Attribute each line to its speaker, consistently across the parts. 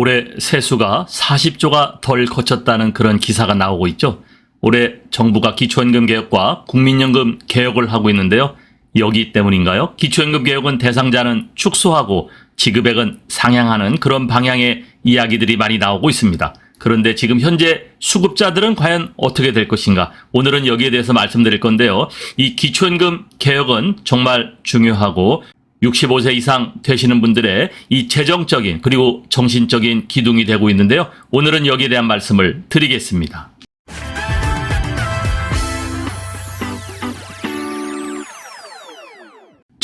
Speaker 1: 올해 세수가 40조가 덜 거쳤다는 그런 기사가 나오고 있죠. 올해 정부가 기초연금 개혁과 국민연금 개혁을 하고 있는데요. 여기 때문인가요? 기초연금 개혁은 대상자는 축소하고 지급액은 상향하는 그런 방향의 이야기들이 많이 나오고 있습니다. 그런데 지금 현재 수급자들은 과연 어떻게 될 것인가? 오늘은 여기에 대해서 말씀드릴 건데요. 이 기초연금 개혁은 정말 중요하고 65세 이상 되시는 분들의 이 재정적인 그리고 정신적인 기둥이 되고 있는데요. 오늘은 여기에 대한 말씀을 드리겠습니다.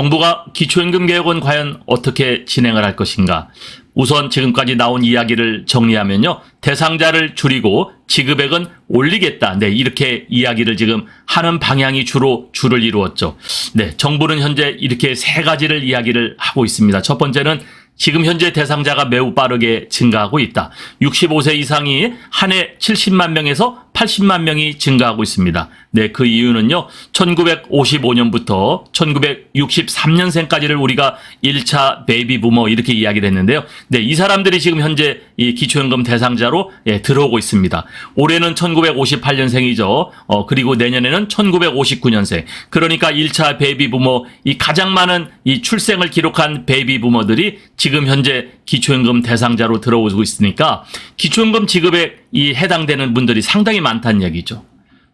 Speaker 1: 정부가 기초연금 개혁은 과연 어떻게 진행을 할 것인가? 우선 지금까지 나온 이야기를 정리하면요. 대상자를 줄이고 지급액은 올리겠다. 네, 이렇게 이야기를 지금 하는 방향이 주로 줄을 이루었죠. 네, 정부는 현재 이렇게 세 가지를 이야기를 하고 있습니다. 첫 번째는 지금 현재 대상자가 매우 빠르게 증가하고 있다. 65세 이상이 한 해 70만 명에서 80만 명이 증가하고 있습니다. 네, 그 이유는요. 1955년부터 1963년생까지를 우리가 1차 베이비 부머 이렇게 이야기를 했는데요. 네, 이 사람들이 지금 현재 이 기초연금 대상자로 예, 들어오고 있습니다. 올해는 1958년생이죠. 어, 그리고 내년에는 1959년생. 그러니까 1차 베이비 부머 이 가장 많은 이 출생을 기록한 베이비 부머들이 지금 현재 기초연금 대상자로 들어오고 있으니까 기초연금 지급에 이 해당되는 분들이 상당히 많다는 얘기죠.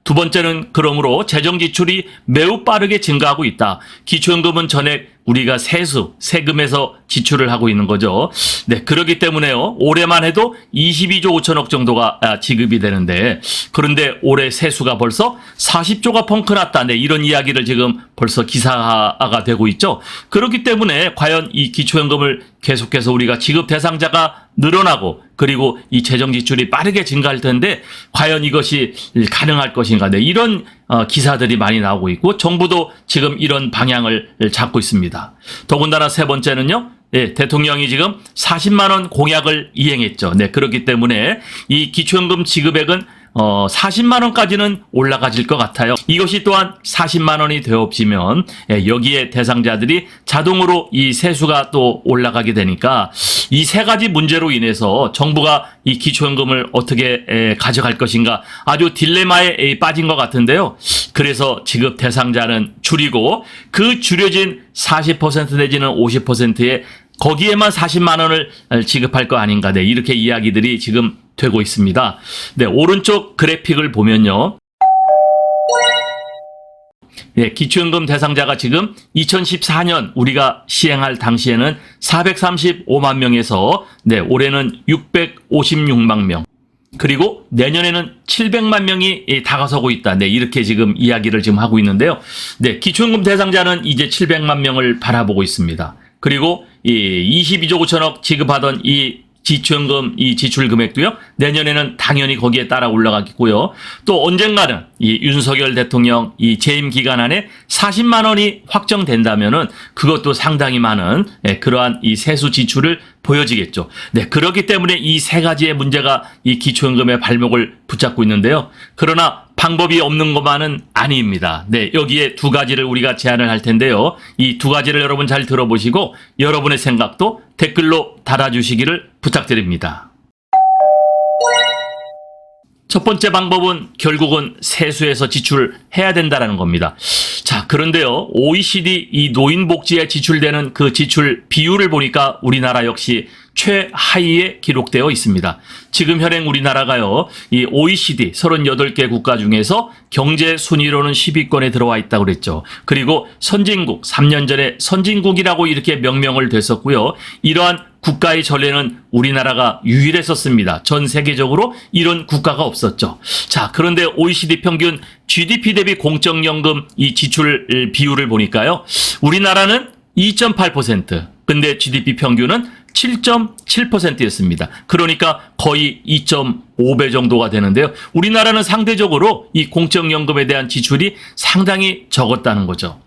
Speaker 1: 두 번째는 그러므로 재정 지출이 매우 빠르게 증가하고 있다. 기초연금은 전액 우리가 세수, 세금에서 지출을 하고 있는 거죠. 네, 그렇기 때문에요. 올해만 해도 22조 5천억 정도가 아, 지급이 되는데 그런데 올해 세수가 벌써 40조가 펑크 났다. 네, 이런 이야기를 지금 벌써 기사화가 되고 있죠. 그렇기 때문에 과연 이 기초연금을 계속해서 우리가 지급 대상자가 늘어나고 그리고 이 재정 지출이 빠르게 증가할 텐데 과연 이것이 가능할 것인가 네, 이런 어, 기사들이 많이 나오고 있고 정부도 지금 이런 방향을 잡고 있습니다. 더군다나 세 번째는요. 예, 대통령이 지금 40만 원 공약을 이행했죠. 네, 그렇기 때문에 이 기초연금 지급액은 어, 40만 원까지는 올라가질 것 같아요. 이것이 또한 40만 원이 되어지면 예, 여기에 대상자들이 자동으로 이 세수가 또 올라가게 되니까 이 세 가지 문제로 인해서 정부가 이 기초연금을 어떻게 에, 가져갈 것인가 아주 딜레마에 에, 빠진 것 같은데요. 그래서 지급 대상자는 줄이고 그 줄여진 40% 내지는 50%의 거기에만 40만 원을 지급할 거 아닌가. 네, 이렇게 이야기들이 지금 되고 있습니다. 네, 오른쪽 그래픽을 보면요. 예, 기초연금 대상자가 지금 2014년 우리가 시행할 당시에는 435만 명에서 네, 올해는 656만 명. 그리고 내년에는 700만 명이 예, 다가서고 있다. 네, 이렇게 지금 이야기를 지금 하고 있는데요. 네, 기초연금 대상자는 이제 700만 명을 바라보고 있습니다. 그리고 이 22조 5천억 지급하던 이 지출연금 이 지출 금액도요 내년에는 당연히 거기에 따라 올라가겠고요 또 언젠가는 이 윤석열 대통령 이 재임 기간 안에 40만 원이 확정된다면은 그것도 상당히 많은 예, 그러한 이 세수 지출을 보여지겠죠. 네 그렇기 때문에 이 세 가지의 문제가 이 기초연금의 발목을 붙잡고 있는데요. 그러나 방법이 없는 것만은 아닙니다. 네, 여기에 두 가지를 우리가 제안을 할 텐데요. 이 두 가지를 여러분 잘 들어보시고 여러분의 생각도 댓글로 달아주시기를 부탁드립니다. 첫 번째 방법은 결국은 세수에서 지출해야 된다라는 겁니다. 자, 그런데요. OECD 이 노인복지에 지출되는 그 지출 비율을 보니까 우리나라 역시 최하위에 기록되어 있습니다. 지금 현행 우리나라가요, 이 OECD 38개 국가 중에서 경제 순위로는 10위권에 들어와 있다고 그랬죠. 그리고 선진국, 3년 전에 선진국이라고 이렇게 명명을 됐었고요. 이러한 국가의 전례는 우리나라가 유일했었습니다. 전 세계적으로 이런 국가가 없었죠. 자, 그런데 OECD 평균 GDP 대비 공적연금 이 지출 비율을 보니까요. 우리나라는 2.8%, 근데 GDP 평균은 7.7%였습니다. 그러니까 거의 2.5배 정도가 되는데요. 우리나라는 상대적으로 이 공적연금에 대한 지출이 상당히 적었다는 거죠.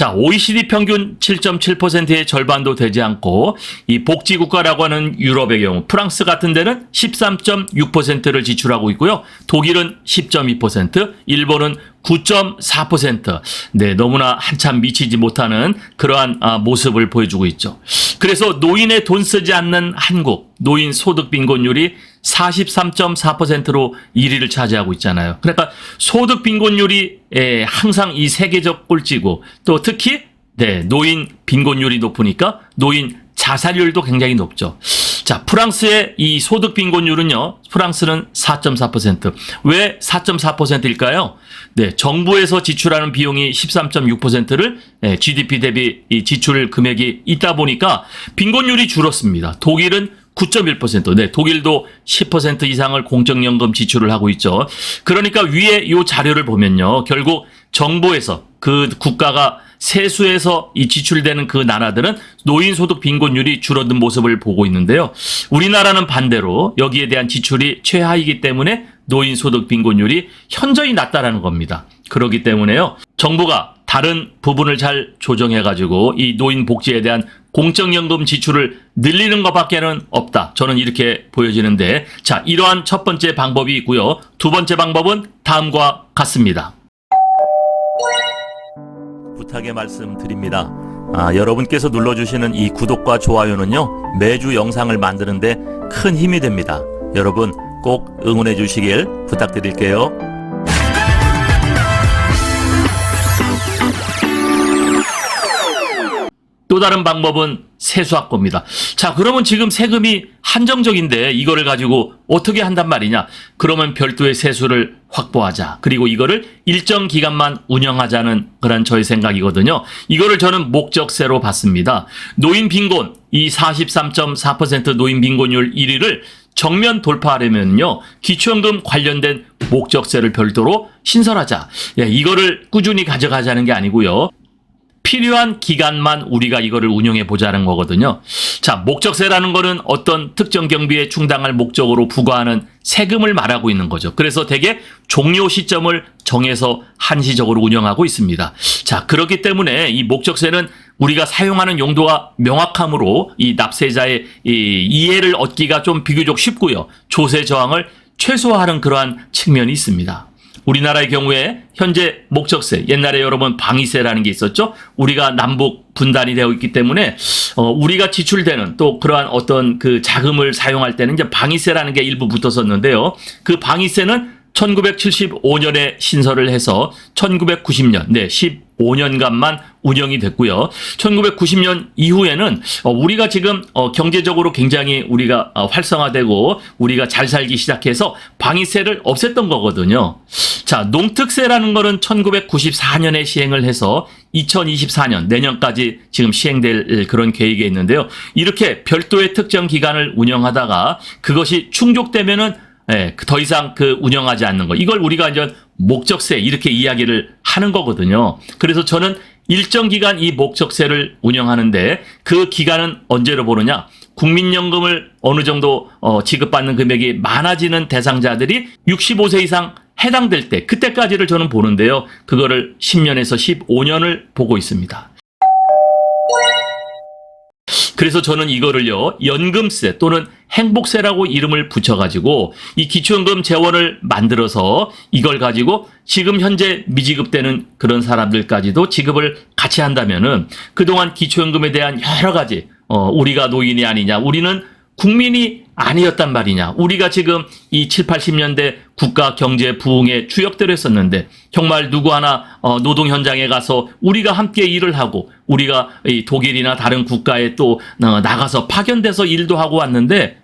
Speaker 1: 자, OECD 평균 7.7%의 절반도 되지 않고 이 복지 국가라고 하는 유럽의 경우 프랑스 같은 데는 13.6%를 지출하고 있고요. 독일은 10.2%, 일본은 9.4%. 네, 너무나 한참 미치지 못하는 그러한 아, 모습을 보여주고 있죠. 그래서 노인의 돈 쓰지 않는 한국, 노인 소득 빈곤율이 43.4%로 1위를 차지하고 있잖아요. 그러니까 소득 빈곤율이 에, 항상 이 세계적 꼴찌고 또 특히 네, 노인 빈곤율이 높으니까 노인 자살률도 굉장히 높죠. 자, 프랑스의 이 소득 빈곤율은요, 프랑스는 4.4%. 왜 4.4%일까요? 네, 정부에서 지출하는 비용이 13.6%를 GDP 대비 이 지출 금액이 있다 보니까 빈곤율이 줄었습니다. 독일은 9.1%. 네, 독일도 10% 이상을 공적연금 지출을 하고 있죠. 그러니까 위에 이 자료를 보면요. 결국 정부에서 그 국가가 세수에서 이 지출되는 그 나라들은 노인 소득 빈곤율이 줄어든 모습을 보고 있는데요. 우리나라는 반대로 여기에 대한 지출이 최하이기 때문에 노인 소득 빈곤율이 현저히 낮다라는 겁니다. 그렇기 때문에요. 정부가 다른 부분을 잘 조정해 가지고 이 노인 복지에 대한 공적연금 지출을 늘리는 것밖에는 없다. 저는 이렇게 보여지는데 자, 이러한 첫 번째 방법이 있고요. 두 번째 방법은 다음과 같습니다. 부탁의 말씀 드립니다. 아, 여러분께서 눌러주시는 이 구독과 좋아요는요, 매주 영상을 만드는데 큰 힘이 됩니다. 여러분 꼭 응원해 주시길 부탁드릴게요. 또 다른 방법은 세수학고입니다. 자, 그러면 지금 세금이 한정적인데 이거를 가지고 어떻게 한단 말이냐? 그러면 별도의 세수를 확보하자. 그리고 이거를 일정 기간만 운영하자는 그런 저의 생각이거든요. 이거를 저는 목적세로 봤습니다. 노인 빈곤, 이 43.4% 노인 빈곤율 1위를 정면 돌파하려면요. 기초연금 관련된 목적세를 별도로 신설하자. 예, 이거를 꾸준히 가져가자는 게 아니고요. 필요한 기간만 우리가 이거를 운영해 보자는 거거든요. 자, 목적세라는 거는 어떤 특정 경비에 충당할 목적으로 부과하는 세금을 말하고 있는 거죠. 그래서 대개 종료 시점을 정해서 한시적으로 운영하고 있습니다. 자, 그렇기 때문에 이 목적세는 우리가 사용하는 용도가 명확함으로 이 납세자의 이 이해를 얻기가 좀 비교적 쉽고요. 조세 저항을 최소화하는 그러한 측면이 있습니다. 우리나라의 경우에 현재 목적세, 옛날에 여러분 방위세라는 게 있었죠. 우리가 남북 분단이 되어 있기 때문에 어, 우리가 지출되는 또 그러한 어떤 그 자금을 사용할 때는 이제 방위세라는 게 일부 붙었었는데요. 그 방위세는 1975년에 신설을 해서 1990년, 네, 15년간만 운영이 됐고요. 1990년 이후에는 어, 우리가 지금 어, 경제적으로 굉장히 우리가 어, 활성화되고 우리가 잘 살기 시작해서 방위세를 없앴던 거거든요. 자, 농특세라는 거는 1994년에 시행을 해서 2024년 내년까지 지금 시행될 그런 계획이 있는데요. 이렇게 별도의 특정 기간을 운영하다가 그것이 충족되면은 예, 더 이상 그 운영하지 않는 거. 이걸 우리가 이제 목적세 이렇게 이야기를 하는 거거든요. 그래서 저는 일정 기간 이 목적세를 운영하는데 그 기간은 언제로 보느냐? 국민연금을 어느 정도 어, 지급받는 금액이 많아지는 대상자들이 65세 이상 해당될 때 그때까지를 저는 보는데요. 그거를 10년에서 15년을 보고 있습니다. 그래서 저는 이거를요, 연금세 또는 행복세라고 이름을 붙여가지고 이 기초연금 재원을 만들어서 이걸 가지고 지금 현재 미지급되는 그런 사람들까지도 지급을 같이 한다면은 그동안 기초연금에 대한 여러 가지, 어, 우리가 노인이 아니냐, 우리는 국민이 아니었단 말이냐. 우리가 지금 이 7, 80년대 국가 경제 부흥의 주역대로 했었는데 정말 누구 하나 어, 노동 현장에 가서 우리가 함께 일을 하고 우리가 이 독일이나 다른 국가에 또 어, 나가서 파견돼서 일도 하고 왔는데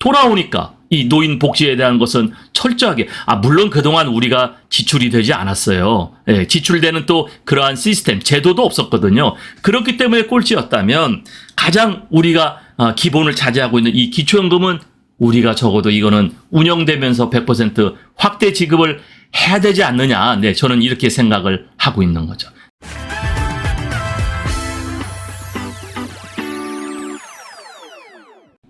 Speaker 1: 돌아오니까 이 노인 복지에 대한 것은 철저하게 아 물론 그동안 우리가 지출이 되지 않았어요. 예, 지출되는 또 그러한 시스템 제도도 없었거든요. 그렇기 때문에 꼴찌였다면 가장 우리가 어, 기본을 차지하고 있는 이 기초연금은 우리가 적어도 이거는 운영되면서 100% 확대 지급을 해야 되지 않느냐. 네, 저는 이렇게 생각을 하고 있는 거죠.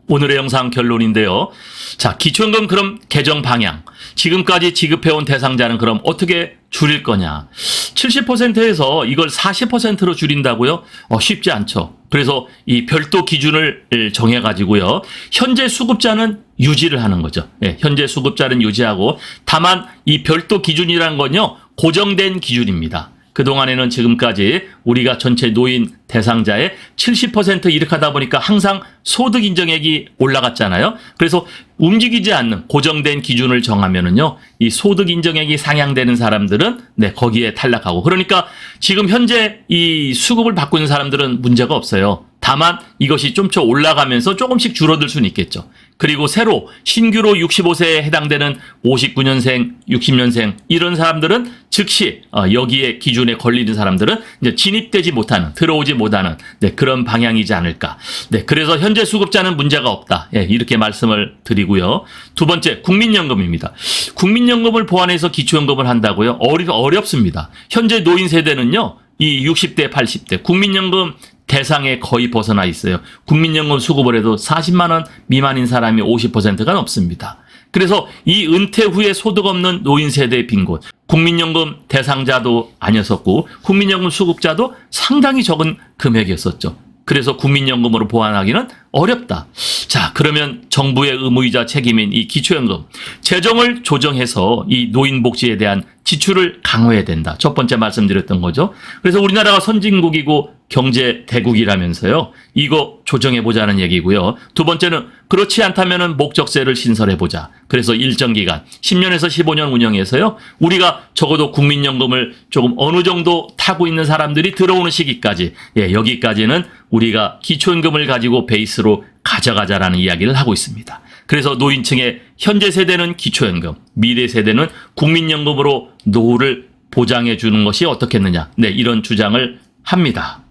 Speaker 1: 오늘의 영상 결론인데요. 자, 기초연금 그럼 개정 방향. 지금까지 지급해온 대상자는 그럼 어떻게 줄일 거냐? 70%에서 이걸 40%로 줄인다고요? 어, 쉽지 않죠. 그래서 이 별도 기준을 정해 가지고요. 현재 수급자는 유지를 하는 거죠. 예, 현재 수급자는 유지하고 다만 이 별도 기준이라는 건요. 고정된 기준입니다. 그동안에는 지금까지 우리가 전체 노인 대상자의 70% 이렇게 하다 보니까 항상 소득 인정액이 올라갔잖아요. 그래서 움직이지 않는 고정된 기준을 정하면은요, 이 소득 인정액이 상향되는 사람들은 네, 거기에 탈락하고. 그러니까 지금 현재 이 수급을 받고 있는 사람들은 문제가 없어요. 다만 이것이 좀더 올라가면서 조금씩 줄어들 수는 있겠죠. 그리고 새로 신규로 65세에 해당되는 59년생, 60년생 이런 사람들은 즉시 어, 여기에 기준에 걸리는 사람들은 이제 진입되지 못하는 들어오지 못하는 네, 그런 방향이지 않을까. 네, 그래서 현재 수급자는 문제가 없다. 예, 이렇게 말씀을 드리고요. 두 번째 국민연금입니다. 국민연금을 보완해서 기초연금을 한다고요? 어리, 어렵습니다. 현재 노인 세대는요. 이 60대, 80대 국민연금 대상에 거의 벗어나 있어요. 국민연금 수급을 해도 40만 원 미만인 사람이 50%가 넘습니다. 그래서 이 은퇴 후에 소득 없는 노인 세대의 빈 곳, 국민연금 대상자도 아니었었고 국민연금 수급자도 상당히 적은 금액이었었죠. 그래서 국민연금으로 보완하기는 어렵다. 자, 그러면 정부의 의무이자 책임인 이 기초연금 재정을 조정해서 이 노인 복지에 대한 지출을 강화해야 된다. 첫 번째 말씀드렸던 거죠. 그래서 우리나라가 선진국이고 경제 대국이라면서요. 이거 조정해 보자는 얘기고요. 두 번째는 그렇지 않다면은 목적세를 신설해 보자. 그래서 일정 기간 10년에서 15년 운영해서요. 우리가 적어도 국민연금을 조금 어느 정도 타고 있는 사람들이 들어오는 시기까지 예, 여기까지는 우리가 기초연금을 가지고 베이스로 가져가자라는 이야기를 하고 있습니다. 그래서 노인층의 현재 세대는 기초연금, 미래 세대는 국민연금으로 노후를 보장해 주는 것이 어떻겠느냐. 네, 이런 주장을 합니다.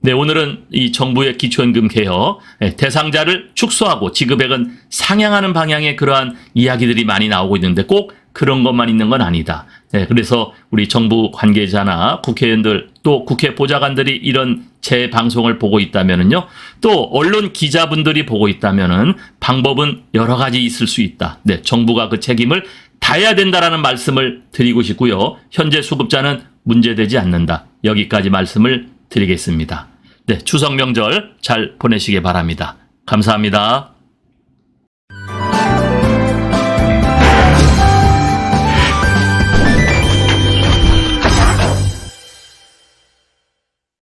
Speaker 1: 네, 오늘은 이 정부의 기초연금 개혁, 예, 대상자를 축소하고 지급액은 상향하는 방향의 그러한 이야기들이 많이 나오고 있는데 꼭 그런 것만 있는 건 아니다. 네, 그래서 우리 정부 관계자나 국회의원들 또 국회 보좌관들이 이런 제 방송을 보고 있다면은요, 또 언론 기자분들이 보고 있다면은 방법은 여러 가지 있을 수 있다. 네, 정부가 그 책임을 다해야 된다라는 말씀을 드리고 싶고요. 현재 수급자는 문제되지 않는다. 여기까지 말씀을 드리겠습니다. 네, 추석 명절 잘 보내시기 바랍니다. 감사합니다.